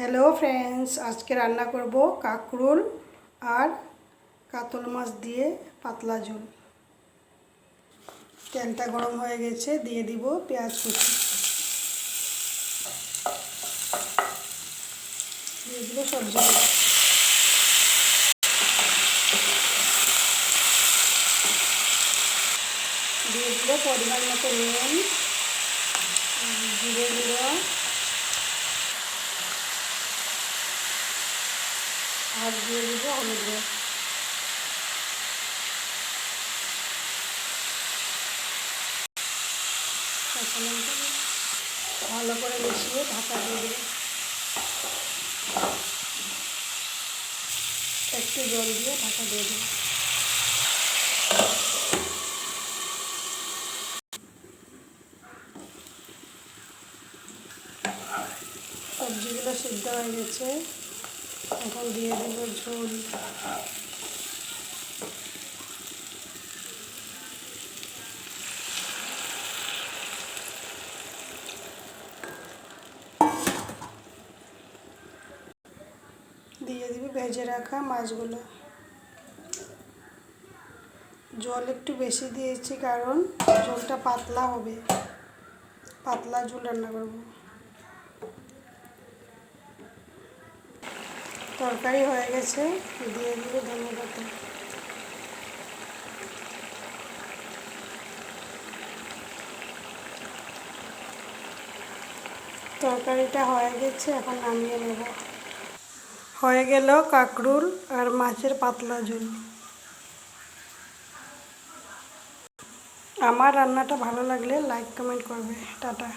Hello friends আজকে রান্না করব কাকরুল আর কাতল মাছ দিয়ে পাতলা ঝোল। তেলটা গরম হয়ে গেছে, দিয়ে দিব পেঁয়াজ কুচি। দিয়ে দিব সবজিগুলো দিয়ে দিব পরিমাণ মতো নুন, জিরে গুঁড়ো। আর দিয়ে দিব হলুদ গুঁড়ো ভালো করে মিশিয়ে ঢাকা দিয়ে দেবো। একটু জল দিয়ে ঢাকা দিয়ে দেবো। সবজিগুলো সিদ্ধ হয়ে গেছে। এখন দিয়ে দেবো ঝোল। দিয়ে দিবি ভেজে রাখা মাছগুলো। জল একটু বেশি দিয়েছি কারণ ঝোলটা পাতলা হবে। পাতলা ঝোল রান্না করব। তরকারি হয়ে গেছে, দিয়ে দিব ধনে পাতা তরকারিটা হয়ে গেছে, এখন নামিয়ে নেব। হয়ে গেল কাকরুল আর মাছের পাতলা ঝোল। আমার রান্নাটা ভালো লাগলে লাইক, কমেন্ট করবে। টাটা।